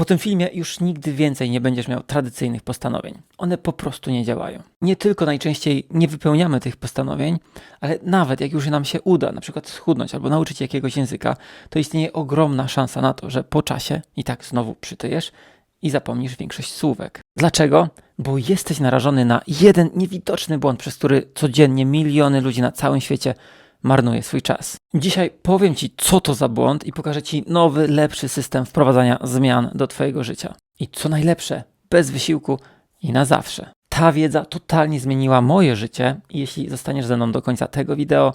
Po tym filmie już nigdy więcej nie będziesz miał tradycyjnych postanowień. One po prostu nie działają. Nie tylko najczęściej nie wypełniamy tych postanowień, ale nawet jak już nam się uda na przykład schudnąć albo nauczyć się jakiegoś języka, to istnieje ogromna szansa na to, że po czasie i tak znowu przytyjesz i zapomnisz większość słówek. Dlaczego? Bo jesteś narażony na jeden niewidoczny błąd, przez który codziennie miliony ludzi na całym świecie marnuje swój czas. Dzisiaj powiem Ci, co to za błąd i pokażę Ci nowy, lepszy system wprowadzania zmian do Twojego życia. I co najlepsze, bez wysiłku i na zawsze. Ta wiedza totalnie zmieniła moje życie i jeśli zostaniesz ze mną do końca tego wideo,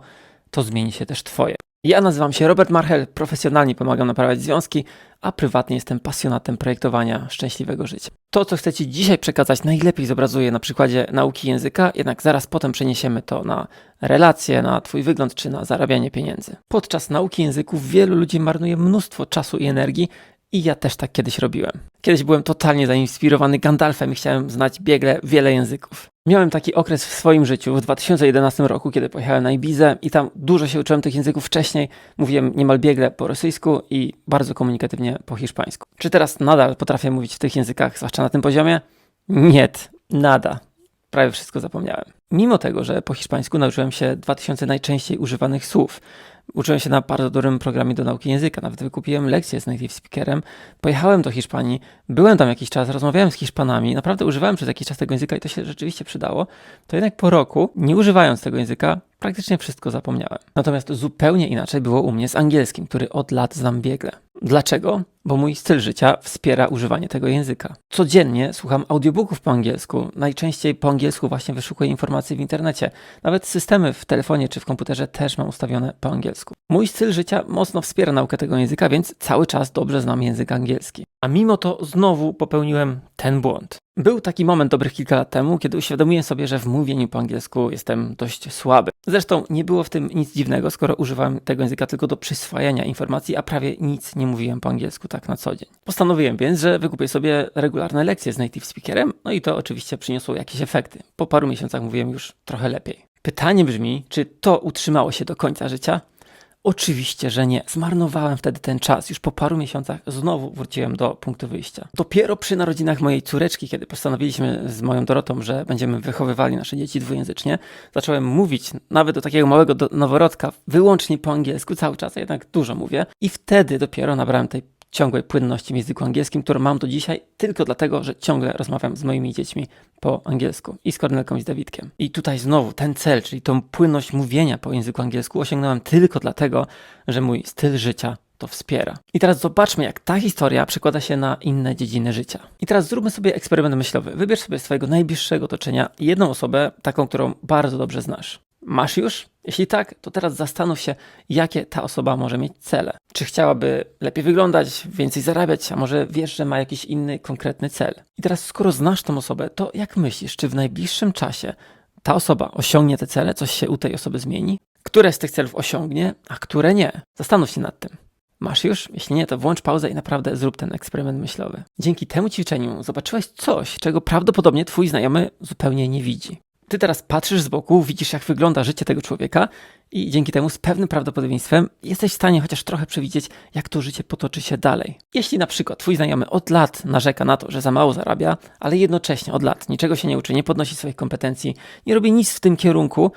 to zmieni się też Twoje. Ja nazywam się Robert Marchel, profesjonalnie pomagam naprawiać związki, a prywatnie jestem pasjonatem projektowania szczęśliwego życia. To, co chcę Ci dzisiaj przekazać, najlepiej zobrazuję na przykładzie nauki języka, jednak zaraz potem przeniesiemy to na relacje, na Twój wygląd czy na zarabianie pieniędzy. Podczas nauki języków wielu ludzi marnuje mnóstwo czasu i energii, i ja też tak kiedyś robiłem. Kiedyś byłem totalnie zainspirowany Gandalfem i chciałem znać biegle wiele języków. Miałem taki okres w swoim życiu w 2011 roku, kiedy pojechałem na Ibizę i tam dużo się uczyłem tych języków wcześniej. Mówiłem niemal biegle po rosyjsku i bardzo komunikatywnie po hiszpańsku. Czy teraz nadal potrafię mówić w tych językach, zwłaszcza na tym poziomie? Nie, nada. Prawie wszystko zapomniałem. Mimo tego, że po hiszpańsku nauczyłem się 2000 najczęściej używanych słów, Uczyłem się na bardzo dobrym programie do nauki języka, nawet wykupiłem lekcję z native speakerem. Pojechałem do Hiszpanii, byłem tam jakiś czas, rozmawiałem z Hiszpanami, naprawdę używałem przez jakiś czas tego języka i to się rzeczywiście przydało. To jednak po roku, nie używając tego języka, praktycznie wszystko zapomniałem. Natomiast zupełnie inaczej było u mnie z angielskim, który od lat znam biegle. Dlaczego? Bo mój styl życia wspiera używanie tego języka. Codziennie słucham audiobooków po angielsku. Najczęściej po angielsku właśnie wyszukuję informacji w internecie. Nawet systemy w telefonie czy w komputerze też mam ustawione po angielsku. Mój styl życia mocno wspiera naukę tego języka, więc cały czas dobrze znam język angielski. A mimo to znowu popełniłem ten błąd. Był taki moment dobrych kilka lat temu, kiedy uświadomiłem sobie, że w mówieniu po angielsku jestem dość słaby. Zresztą nie było w tym nic dziwnego, skoro używałem tego języka tylko do przyswajania informacji, a prawie nic nie mówiłem po angielsku tak na co dzień. Postanowiłem więc, że wykupię sobie regularne lekcje z native speakerem, no i to oczywiście przyniosło jakieś efekty. Po paru miesiącach mówiłem już trochę lepiej. Pytanie brzmi, czy to utrzymało się do końca życia? Oczywiście, że nie. Zmarnowałem wtedy ten czas. Już po paru miesiącach znowu wróciłem do punktu wyjścia. Dopiero przy narodzinach mojej córeczki, kiedy postanowiliśmy z moją Dorotą, że będziemy wychowywali nasze dzieci dwujęzycznie, zacząłem mówić nawet do takiego małego noworodka wyłącznie po angielsku cały czas, a jednak dużo mówię. I wtedy dopiero nabrałem tej ciągłej płynności w języku angielskim, którą mam do dzisiaj tylko dlatego, że ciągle rozmawiam z moimi dziećmi po angielsku i z Kornelką i z Dawidkiem. I tutaj znowu ten cel, czyli tą płynność mówienia po języku angielsku osiągnąłem tylko dlatego, że mój styl życia to wspiera. I teraz zobaczmy, jak ta historia przekłada się na inne dziedziny życia. I teraz zróbmy sobie eksperyment myślowy. Wybierz sobie z Twojego najbliższego otoczenia jedną osobę, taką, którą bardzo dobrze znasz. Masz już? Jeśli tak, to teraz zastanów się, jakie ta osoba może mieć cele. Czy chciałaby lepiej wyglądać, więcej zarabiać, a może wiesz, że ma jakiś inny konkretny cel. I teraz, skoro znasz tą osobę, to jak myślisz, czy w najbliższym czasie ta osoba osiągnie te cele, coś się u tej osoby zmieni? Które z tych celów osiągnie, a które nie? Zastanów się nad tym. Masz już? Jeśli nie, to włącz pauzę i naprawdę zrób ten eksperyment myślowy. Dzięki temu ćwiczeniu zobaczyłeś coś, czego prawdopodobnie twój znajomy zupełnie nie widzi. Ty teraz patrzysz z boku, widzisz jak wygląda życie tego człowieka i dzięki temu z pewnym prawdopodobieństwem jesteś w stanie chociaż trochę przewidzieć, jak to życie potoczy się dalej. Jeśli na przykład twój znajomy od lat narzeka na to, że za mało zarabia, ale jednocześnie od lat niczego się nie uczy, nie podnosi swoich kompetencji, nie robi nic w tym kierunku,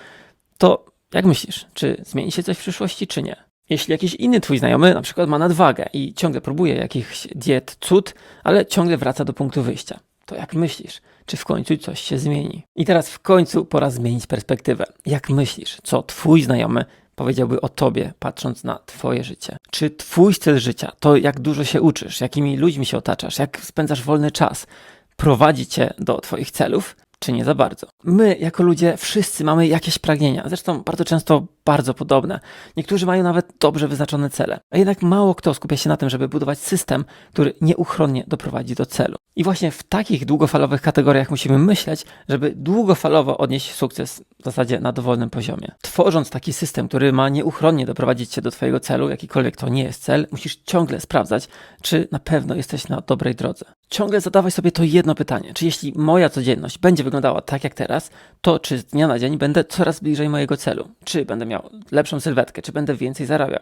to jak myślisz, czy zmieni się coś w przyszłości, czy nie? Jeśli jakiś inny twój znajomy na przykład ma nadwagę i ciągle próbuje jakichś diet, cud, ale ciągle wraca do punktu wyjścia, to jak myślisz, czy w końcu coś się zmieni? I teraz w końcu pora zmienić perspektywę. Jak myślisz, co twój znajomy powiedziałby o tobie, patrząc na twoje życie? Czy twój styl życia, to jak dużo się uczysz, jakimi ludźmi się otaczasz, jak spędzasz wolny czas, prowadzi cię do twoich celów? Czy nie za bardzo? My, jako ludzie, wszyscy mamy jakieś pragnienia, zresztą bardzo często bardzo podobne. Niektórzy mają nawet dobrze wyznaczone cele, a jednak mało kto skupia się na tym, żeby budować system, który nieuchronnie doprowadzi do celu. I właśnie w takich długofalowych kategoriach musimy myśleć, żeby długofalowo odnieść sukces w zasadzie na dowolnym poziomie. Tworząc taki system, który ma nieuchronnie doprowadzić cię do twojego celu, jakikolwiek to nie jest cel, musisz ciągle sprawdzać, czy na pewno jesteś na dobrej drodze. Ciągle zadawaj sobie to jedno pytanie, czy jeśli moja codzienność będzie wyglądała tak jak teraz, to czy z dnia na dzień będę coraz bliżej mojego celu? Czy będę miał lepszą sylwetkę? Czy będę więcej zarabiał?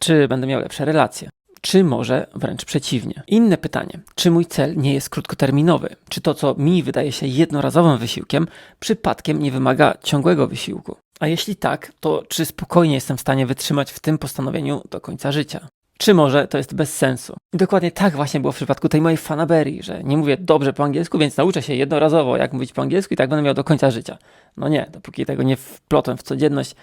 Czy będę miał lepsze relacje? Czy może wręcz przeciwnie? Inne pytanie, czy mój cel nie jest krótkoterminowy? Czy to, co mi wydaje się jednorazowym wysiłkiem, przypadkiem nie wymaga ciągłego wysiłku? A jeśli tak, to czy spokojnie jestem w stanie wytrzymać w tym postanowieniu do końca życia? Czy może to jest bez sensu? Dokładnie tak właśnie było w przypadku tej mojej fanaberii, że nie mówię dobrze po angielsku, więc nauczę się jednorazowo, jak mówić po angielsku i tak będę miał do końca życia. No nie, dopóki tego nie wplotłem w codzienność,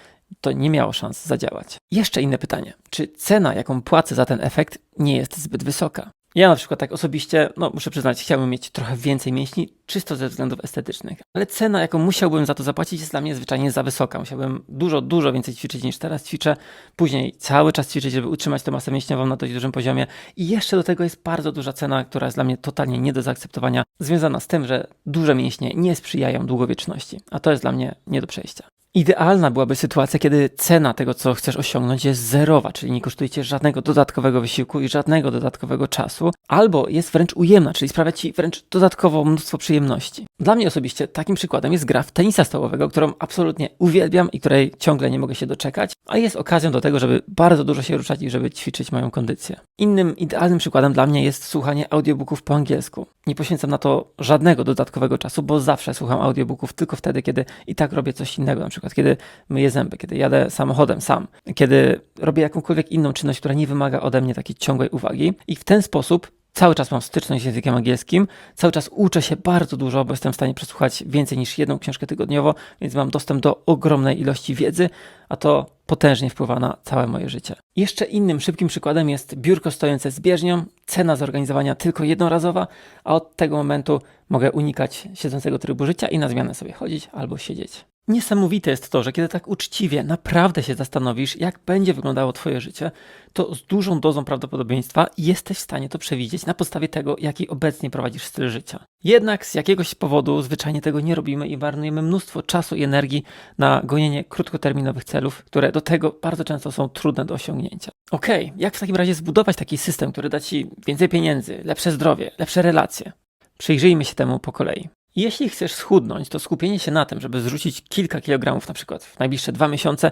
to nie miało szans zadziałać. Jeszcze inne pytanie. Czy cena, jaką płacę za ten efekt, nie jest zbyt wysoka? Ja na przykład tak osobiście, no muszę przyznać, chciałbym mieć trochę więcej mięśni, czysto ze względów estetycznych. Ale cena, jaką musiałbym za to zapłacić, jest dla mnie zwyczajnie za wysoka. Musiałbym dużo, dużo więcej ćwiczyć niż teraz ćwiczę. Później cały czas ćwiczyć, żeby utrzymać tę masę mięśniową na dość dużym poziomie. I jeszcze do tego jest bardzo duża cena, która jest dla mnie totalnie nie do zaakceptowania, związana z tym, że duże mięśnie nie sprzyjają długowieczności. A to jest dla mnie nie do przejścia. Idealna byłaby sytuacja, kiedy cena tego, co chcesz osiągnąć, jest zerowa, czyli nie kosztuje cię żadnego dodatkowego wysiłku i żadnego dodatkowego czasu, albo jest wręcz ujemna, czyli sprawia ci wręcz dodatkowo mnóstwo przyjemności. Dla mnie osobiście takim przykładem jest gra w tenisa stołowego, którą absolutnie uwielbiam i której ciągle nie mogę się doczekać, a jest okazją do tego, żeby bardzo dużo się ruszać i żeby ćwiczyć moją kondycję. Innym idealnym przykładem dla mnie jest słuchanie audiobooków po angielsku. Nie poświęcam na to żadnego dodatkowego czasu, bo zawsze słucham audiobooków tylko wtedy, kiedy i tak robię coś innego, na przykład kiedy myję zęby, kiedy jadę samochodem sam, kiedy robię jakąkolwiek inną czynność, która nie wymaga ode mnie takiej ciągłej uwagi i w ten sposób cały czas mam styczność z językiem angielskim, cały czas uczę się bardzo dużo, bo jestem w stanie przesłuchać więcej niż jedną książkę tygodniowo, więc mam dostęp do ogromnej ilości wiedzy, a to potężnie wpływa na całe moje życie. Jeszcze innym szybkim przykładem jest biurko stojące z bieżnią, cena zorganizowania tylko jednorazowa, a od tego momentu mogę unikać siedzącego trybu życia i na zmianę sobie chodzić albo siedzieć. Niesamowite jest to, że kiedy tak uczciwie naprawdę się zastanowisz, jak będzie wyglądało Twoje życie, to z dużą dozą prawdopodobieństwa jesteś w stanie to przewidzieć na podstawie tego, jaki obecnie prowadzisz styl życia. Jednak z jakiegoś powodu zwyczajnie tego nie robimy i marnujemy mnóstwo czasu i energii na gonienie krótkoterminowych celów, które do tego bardzo często są trudne do osiągnięcia. Okej, okay, jak w takim razie zbudować taki system, który da Ci więcej pieniędzy, lepsze zdrowie, lepsze relacje? Przyjrzyjmy się temu po kolei. Jeśli chcesz schudnąć, to skupienie się na tym, żeby zrzucić kilka kilogramów na przykład w najbliższe dwa miesiące,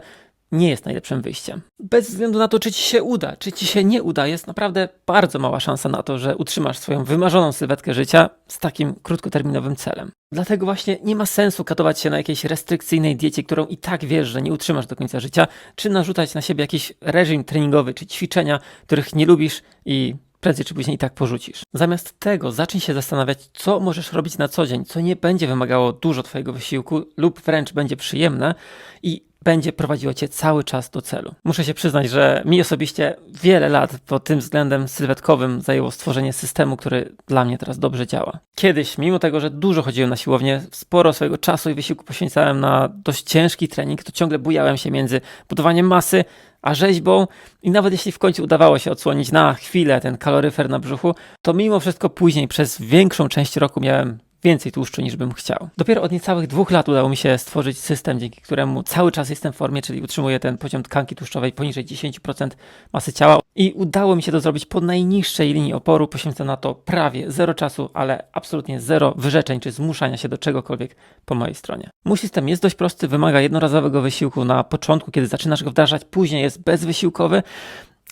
nie jest najlepszym wyjściem. Bez względu na to, czy ci się uda, czy ci się nie uda, jest naprawdę bardzo mała szansa na to, że utrzymasz swoją wymarzoną sylwetkę życia z takim krótkoterminowym celem. Dlatego właśnie nie ma sensu katować się na jakiejś restrykcyjnej diecie, którą i tak wiesz, że nie utrzymasz do końca życia, czy narzucać na siebie jakiś reżim treningowy, czy ćwiczenia, których nie lubisz i prędzej czy później i tak porzucisz. Zamiast tego zacznij się zastanawiać, co możesz robić na co dzień, co nie będzie wymagało dużo Twojego wysiłku lub wręcz będzie przyjemne i będzie prowadziło cię cały czas do celu. Muszę się przyznać, że mi osobiście wiele lat pod tym względem sylwetkowym zajęło stworzenie systemu, który dla mnie teraz dobrze działa. Kiedyś, mimo tego, że dużo chodziłem na siłownię, sporo swojego czasu i wysiłku poświęcałem na dość ciężki trening, to ciągle bujałem się między budowaniem masy, a rzeźbą i nawet jeśli w końcu udawało się odsłonić na chwilę ten kaloryfer na brzuchu, to mimo wszystko później przez większą część roku miałem więcej tłuszczu niż bym chciał. Dopiero od niecałych dwóch lat udało mi się stworzyć system, dzięki któremu cały czas jestem w formie, czyli utrzymuję ten poziom tkanki tłuszczowej poniżej 10% masy ciała i udało mi się to zrobić po najniższej linii oporu. Poświęcę na to prawie zero czasu, ale absolutnie zero wyrzeczeń czy zmuszania się do czegokolwiek po mojej stronie. Mój system jest dość prosty, wymaga jednorazowego wysiłku na początku, kiedy zaczynasz go wdrażać, później jest bezwysiłkowy,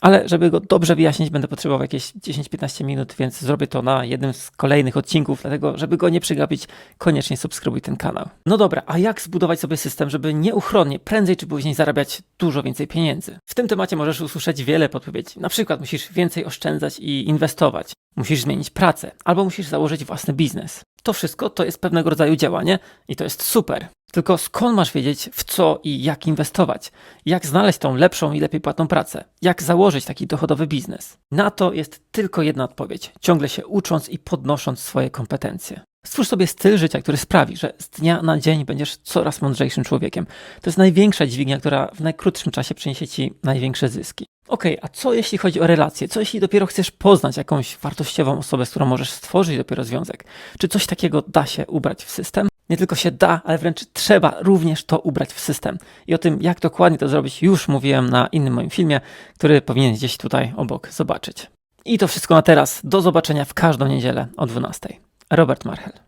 ale żeby go dobrze wyjaśnić, będę potrzebował jakieś 10-15 minut, więc zrobię to na jednym z kolejnych odcinków, dlatego żeby go nie przegapić, koniecznie subskrybuj ten kanał. No dobra, a jak zbudować sobie system, żeby nieuchronnie, prędzej czy później zarabiać dużo więcej pieniędzy? W tym temacie możesz usłyszeć wiele podpowiedzi. Na przykład musisz więcej oszczędzać i inwestować, musisz zmienić pracę, albo musisz założyć własny biznes. To wszystko to jest pewnego rodzaju działanie i to jest super. Tylko skąd masz wiedzieć, w co i jak inwestować? Jak znaleźć tą lepszą i lepiej płatną pracę? Jak założyć taki dochodowy biznes? Na to jest tylko jedna odpowiedź. Ciągle się ucząc i podnosząc swoje kompetencje. Stwórz sobie styl życia, który sprawi, że z dnia na dzień będziesz coraz mądrzejszym człowiekiem. To jest największa dźwignia, która w najkrótszym czasie przyniesie ci największe zyski. Okej, okay, a co jeśli chodzi o relacje? Co jeśli dopiero chcesz poznać jakąś wartościową osobę, z którą możesz stworzyć dopiero związek? Czy coś takiego da się ubrać w system? Nie tylko się da, ale wręcz trzeba również to ubrać w system. I o tym, jak dokładnie to zrobić, już mówiłem na innym moim filmie, który powinien gdzieś tutaj obok zobaczyć. I to wszystko na teraz. Do zobaczenia w każdą niedzielę o 12. Robert Marchel.